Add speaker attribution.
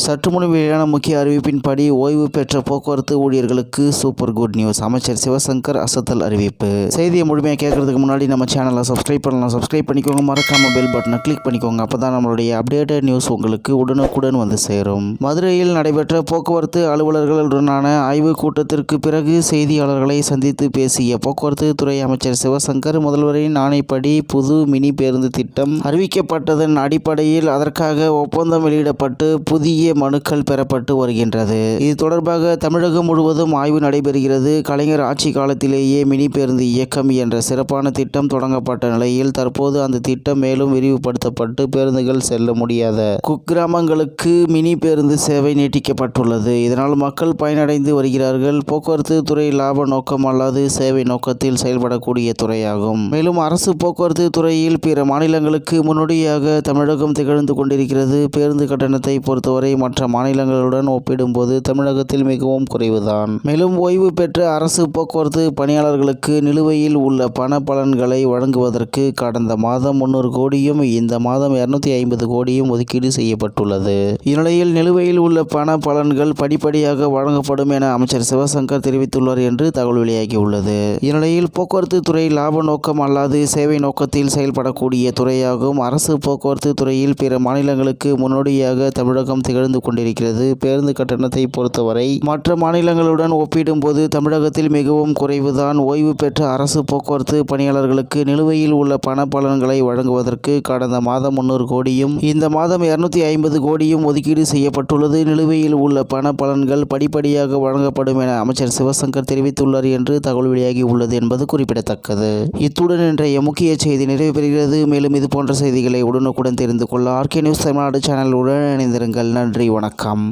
Speaker 1: சற்று முன் வெளியான முக்கிய அறிவிப்பின்படி ஓய்வு பெற்ற போக்குவரத்து ஊழியர்களுக்கு சூப்பர் குட் நியூஸ். அமைச்சர் சிவசங்கர் அசத்தல் அறிவிப்பு. செய்தியை முழுமையாக கேட்கறதுக்கு முன்னாடி நம்ம சேனலை சப்ஸ்கிரைப் பண்ணலாம். சப்ஸ்கிரைப் பண்ணிக்கோங்க. மறக்காம பெல் பட்டனை கிளிக் பண்ணிக்கோங்க. அப்பதான் நம்மளுடைய அப்டேட்டட் நியூஸ் உங்களுக்கு உடனுக்குடன் வந்து சேரும். மதுரையில் நடைபெற்ற போக்குவரத்து அலுவலர்களுடனான ஆய்வுக் கூட்டத்திற்கு பிறகு செய்தியாளர்களை சந்தித்து பேசிய போக்குவரத்து துறை அமைச்சர் சிவசங்கர் முதல்வரின் ஆணைப்படி புது மினி பேருந்து திட்டம் அறிவிக்கப்பட்டதன் அடிப்படையில் அதற்காக ஒப்பந்தம் வெளியிடப்பட்டு புதிய மனுக்கள் பெறப்பட்டு வருகின்றது. இது தொடர்பாக தமிழகம் முழுவதும் ஆய்வு நடைபெறுகிறது. கலைஞர் ஆட்சி காலத்திலேயே மினி பேருந்து இயக்கம் என்ற சிறப்பான திட்டம் தொடங்கப்பட்ட நிலையில் தற்போது அந்த திட்டம் மேலும் விரிவுபடுத்தப்பட்டு பேருந்துகள் செல்ல முடியாத குக்கிராமங்களுக்கு மினி பேருந்து சேவை நீட்டிக்கப்பட்டுள்ளது. இதனால் மக்கள் பயனடைந்து வருகிறார்கள். போக்குவரத்து துறை லாப நோக்கம் அல்லாது சேவை நோக்கத்தில் செயல்படக்கூடிய துறையாகும். மேலும் அரசு போக்குவரத்து துறையில் பிற மாநிலங்களுக்கு முன்னோடியாக தமிழகம் திகழ்ந்து கொண்டிருக்கிறது. பேருந்து கட்டணத்தை பொறுத்தவரை மற்ற மாநிலங்களுடன் ஒப்பிடும்போது தமிழகத்தில் மிகவும் குறைவுதான். மேலும் ஓய்வு பெற்ற அரசு போக்குவரத்து பணியாளர்களுக்கு நிலுவையில் உள்ள பண பலன்களை வழங்குவதற்கு கடந்த மாதம் முன்னூறு கோடியும் இந்த மாதம் இருநூத்தி ஐம்பது கோடியும் ஒதுக்கீடு செய்யப்பட்டுள்ளது. இந்நிலையில் நிலுவையில் உள்ள பண பலன்கள் படிப்படியாக வழங்கப்படும் என அமைச்சர் சிவசங்கர் தெரிவித்துள்ளார் என்று தகவல் வெளியாகியுள்ளது. இந்நிலையில் போக்குவரத்து துறை லாப நோக்கம் அல்லாது சேவை நோக்கத்தில் செயல்படக்கூடிய துறையாகும் அரசு போக்குவரத்து துறையில் பிற மாநிலங்களுக்கு முன்னோடியாக தமிழகம் நிகழ்ந்து கொண்டிருக்கிறது. பேருந்து கட்டணத்தை பொறுத்தவரை மற்ற மாநிலங்களுடன் ஒப்பிடும்போது தமிழகத்தில் மிகவும் குறைவுதான். ஓய்வு பெற்ற அரசு போக்குவரத்து பணியாளர்களுக்கு நிலுவையில் உள்ள பண பலன்களை வழங்குவதற்கு கடந்த மாதம் முன்னூறு கோடியும் இந்த மாதம் இருநூத்தி ஐம்பது கோடியும் ஒதுக்கீடு செய்யப்பட்டுள்ளது. நிலுவையில் உள்ள பண பலன்கள் படிப்படியாக வழங்கப்படும் என அமைச்சர் சிவசங்கர் தெரிவித்துள்ளார் என்று தகவல் வெளியாகி உள்ளது என்பது குறிப்பிடத்தக்கது. இத்துடன் இன்றைய முக்கிய செய்தி நிறைவு பெறுகிறது. மேலும் இது போன்ற செய்திகளை உடனுக்குடன் தெரிந்து கொள்ள ஆர்கே நியூஸ் தமிழ்நாடு சேனலுடன் இணைந்திருங்கள். நன்றி வணக்கம்.